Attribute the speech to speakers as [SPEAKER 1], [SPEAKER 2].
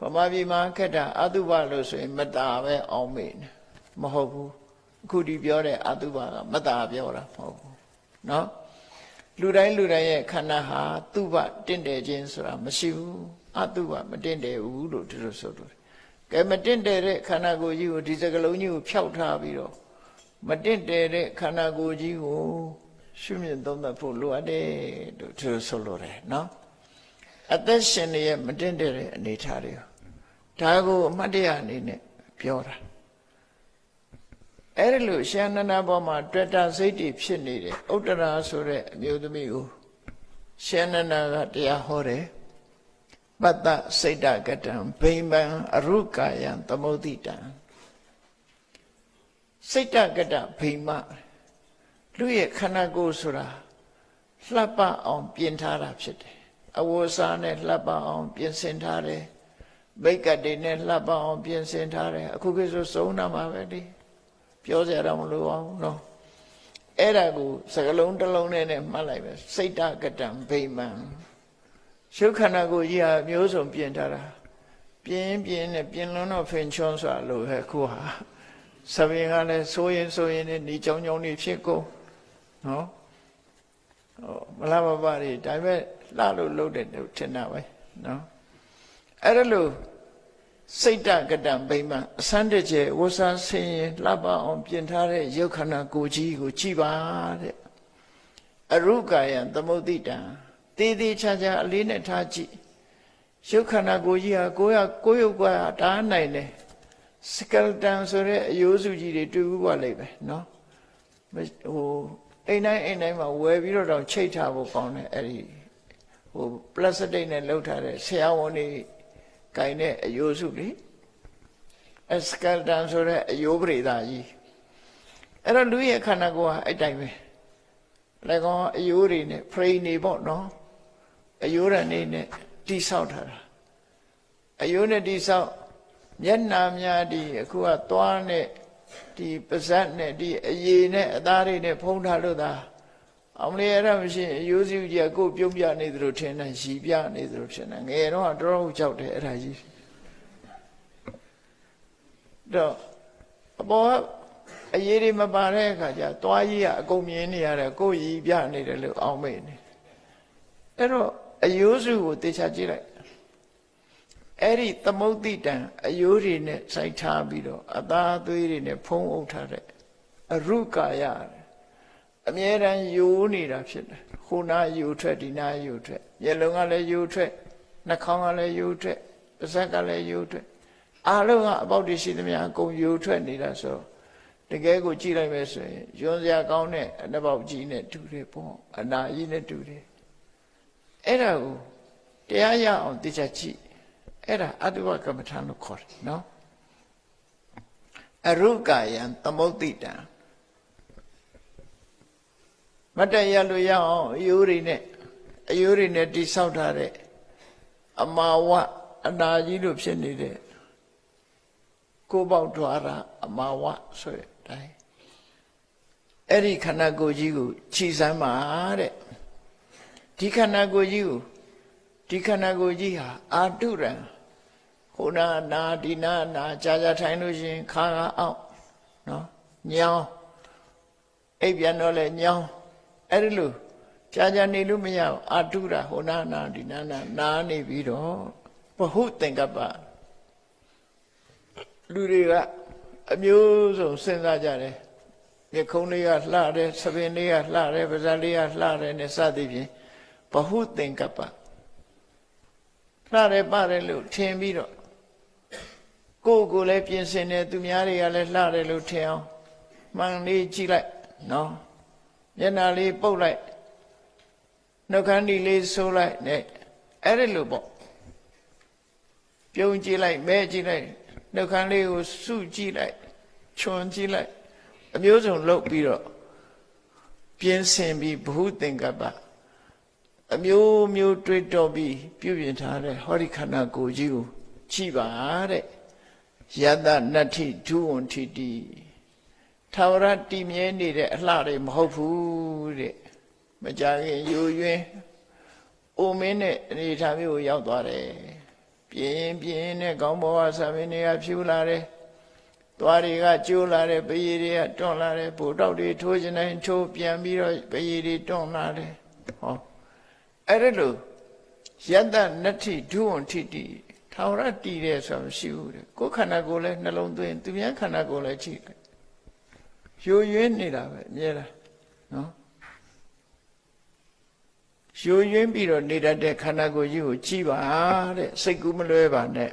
[SPEAKER 1] ဗမာပြည်မှာခက်တာအတုပလို့ဆိုရင်မတာပဲအောင်မေနေမဟုတ်ဘူးအခုဒီပြောတဲ့အတုပကမတာပြောတာမဟုတ်ဘူးเนาะလူတိုင်းလူတိုင်းရဲ့ခန္ဓာဟာတုပတင့်တယ်ခြင်းဆိုတာမရှိဘူးအတုပမတင့်တယ်ဘူးလို့ဒီလိုဆိုလို့ကဲမတင့်တယ်တဲ့ခန္ဓာကိုယ်ကြီးကိုဒီစကလုံးကြီးကိုဖျောက်ထားပြီးတော့မတင့်တယ်တဲ့ခန္ဓာကိုယ်ကြီးကိုရှုမြင်သုံးသပ်ဖို့လိုအပ်တယ်လို့ဒီလိုဆိုလို့တယ်เนาะအသက်ရှင်ရဲ့မတင့်တယ်တဲ့အနေထားတွေ ဒါကိုအမှတ်တရအနေနဲ့ပြောတာအဲ့ဒီလိုရှန္ဒနာဘောမှာတွေ့တာစိတ်တွေဖြစ်နေတယ်ဥတ္တရာဆိုတဲ့အမျိုးသမီးကိုရှန္ဒနာကတရားဟောတယ်ပတ္တစိတ်တကတံဘိမံအရုကာယံသမုဒိတံစိတ်တကတဘိမလူရဲ့ခန္ဓာကိုယ်ဆိုတာလှပအောင် ပြင်ထားတာဖြစ်တယ်အဝတ်စားနဲ့လှပအောင်ပြင်ဆင်ထားတယ် ဘိတ်ကတ်တွေနဲ့လှပအောင်ပြင်ဆင်ထားတယ်အခုခေတ်ဆိုစုံနာမှာပဲဒီပြောစရာတော့မလိုပါဘူးနော်အဲ့ဒါကိုစကလုံးတစ်လုံးနဲ့နဲ့မှတ်လိုက်ပဲစိတ်တကတံဘိမံရှုခန္ဓာကိုယ်ကြီးဟာမျိုးစုံပြင်ထားတာပြင်းပြင်းနဲ့ပြင်လွန်းတော့ဖင်ချွန်းစွာလို့ပဲခုဟာသဘင်ကလည်းစိုးရင်စိုးရင်နဲ့ဤကြောင်ကြောင်နေဖြစ်ကုန်နော်ဟောမလားမပါတွေဒါပေမဲ့လှလို့လှုပ်တယ်လို့ထင်တာပဲနော်အဲ့ဒါလို့ စိတ်တကတံဗိမံအစမ်းတကျဝဆာဆင်းရင်လှပအောင်ပြင်ထားတဲ့ရုပ်ခန္ဓာကိုယ်ကြီးကိုကြည်ပါတဲ့အရုကာယံသမုဒိတံတည်တည်ချာချာအလေးနဲ့ထားကြည့်ရုပ်ခန္ဓာကိုယ်ကြီးဟာကိုယ်ရကိုယ်ရုပ်ကတားနိုင်တယ်စကလတန်ဆိုတဲ့အယိုးစုကြီးတွေတွေ့ဘူးပါလိမ့်မယ်နော်ဟိုအိမ်တိုင်းအိမ်တိုင်းမှာဝယ်ပြီးတော့တောင်ချိတ်ထားဖို့ကောင်းတယ်အဲ့ဒီဟိုပလတ်စတစ်နဲ့လုပ်ထားတဲ့ဆရာဝန်တွေ ကင်တဲ့အယိုးစုလေအစကလတန်ဆိုတဲ့အယိုးပရိသကြီးအဲ့တော့လူရဲ့ခန္ဓာကိုယ်ဟာအဲ့တိုင်းပဲလည်းကောအယိုးတွေနဲ့ဖရိနေပေါ့နော်အယိုးရနေနဲ့တိဆောက်ထားတာအယိုးနဲ့တိဆောက်မျက်နာများဒီအခုကသွားနဲ့ဒီပါဇက်နဲ့ဒီအရည်နဲ့အသားတွေနဲ့ဖုံးထားလို့သာ အောင်လေအဲ့ဒါမရှိရင်အယိုးစုကြီးကကိုယ်ပြုံးပြနေသလိုထင်တယ်ရီပြနေသလိုဖြစ်နေငယ်တော့ကတော်တော်ကြောက်တယ်အဲ့ဒါကြီးတော့အပေါ်ကအရေးတွေမပါတဲ့အခါကျသွားကြီးကအကုန်မြင်နေရတယ်ကိုယ်ရီပြနေတယ်လို့အောင်းမိတ်နေအဲ့တော့အယိုးစုကိုတေချာကြည့်လိုက်အဲ့ဒီသမုတ်တိတံအယိုးတွေနဲ့စိုက်ထားပြီးတော့အသားအသွေးတွေနဲ့ဖုံးအုပ်ထားတဲ့အရုကာယ အမြဲတမ်းယိုးနေတာဖြစ်တယ်ဟိုနာယိုထွက်ဒီနာယိုထွက်မျက်လုံးကလည်းယိုထွက်နှာခေါင်းကလည်းယိုထွက်ပါးစပ်ကလည်းယိုထွက်အားလုံးကအပေါက်တွေရှိသမျှအကုန်ယိုထွက်နေတာဆိုတကယ်ကိုကြည့်လိုက်မယ်ဆိုရင်ယွန်းစရာကောင်းတဲ့အနှပေါက်ကြီးနဲ့တူတယ်ပေါ့အနာကြီးနဲ့တူတယ်အဲ့ဒါကိုတရားရအောင်သိချကြည့်အဲ့ဒါအတုဝကမ္မထာလို့ခေါ်တယ်နော်အရုကာယံသမုတ်တိတံ မတရလို့ရအောင်အယိုးတွေနဲ့အယိုးတွေနဲ့တိဆောက်ထားတဲ့အမာဝအနာကြီးလို့ဖြစ်နေတဲ့ကိုပေါက်ထွားတာအမာဝဆိုတဲ့အတိုင်းအဲ့ဒီခန္ဓာကိုယ်ကြီးကိုခြိစမ်းပါတဲ့ဒီခန္ဓာကိုယ်ကြီးကိုဒီခန္ဓာကိုယ်ကြီးဟာအာတုရံဟိုနာနာဒီနာနာကြာကြာထိုင်လို့ရှိရင်ခါခါအောင်နော်ညောင်းအိပ်ပြန်တော့လဲညောင်း အဲ့ဒီလိုကြာကြာနေလို့မရဘူးအာတုရဟိုနာနာဒီနာနာနာနေပြီးတော့ဘဟုသင်္ကပ္ပလူတွေကအမျိုးစုံစဉ်းစားကြတယ်မျက်ခုံးလေးကလှတယ်သပင်လေးကလှတယ်ပါးစပ်လေးကလှတယ်နဲ့စသည်ဖြင့်ဘဟုသင်္ကပ္ပလှတယ်ပါတယ်လို့ထင်ပြီးတော့ကိုယ်ကိုယ်လည်းပြင်ဆင်တယ်သူများတွေကလည်းလှတယ်လို့ထင်အောင်မှန်လေးကြည့်လိုက်နော် မျက်နှာလေးပုတ်လိုက်နှုတ်ခမ်းဒီလေးဆိုးလိုက်နဲ့အဲ့ဒီလိုပေါ့ပြုံးကြည့်လိုက်မဲကြည့်လိုက်နှုတ်ခမ်းလေးကိုစုကြည့်လိုက်ခြုံကြည့်လိုက်အမျိုးစုံလုပ်ပြီးတော့ပြင်ဆင်ပြီးဘ ഹു သင်္ကပ္ပအမျိုးမျိုးတွေးတောပြီးပြုပြင်ထားတဲ့ဟောဒီခန္ဓာကိုယ်ကြီးကိုကြည့်ပါတဲ့ယတနတ္ထိဒုဝန္ထိတိ ထာဝရတည်မြဲနေတဲ့အလှတွေမဟုတ်ဘူးတဲ့မကြခင်ယူရင်းအိုမင်းနဲ့အနေထားမျိုးကိုရောက်သွားတယ်ပြင်းရင်ပြင်းရင်နဲ့ကောင်းဘောဝဆာမင်းတွေကဖြူလာတယ်သွားတွေကကျိုးလာတယ်ပရီတွေကတွန့်လာတယ်ဘိုးတောက်တွေထိုးခြင်းတိုင်းထိုးပြန်ပြီးတော့ပရီတွေတွန့်လာတယ်ဟောအဲ့ဒါလို့ယတ္တနတ္ထိဒုဝန္ထိတိထာဝရတည်တယ်ဆိုတာမရှိဘူးတဲ့ကိုယ်ခန္ဓာကိုယ်လည်းနှလုံးသွင်းသူများခန္ဓာကိုယ်လည်းကြည့်တယ် ယိုယွင်းနေတာပဲအမြဲတမ်းနော်ယိုယွင်းပြီးတော့နေတတ်တဲ့ခန္ဓာကိုယ်ကြီးကိုကြည့်ပါတဲ့စိတ်ကူးမလွဲပါနဲ့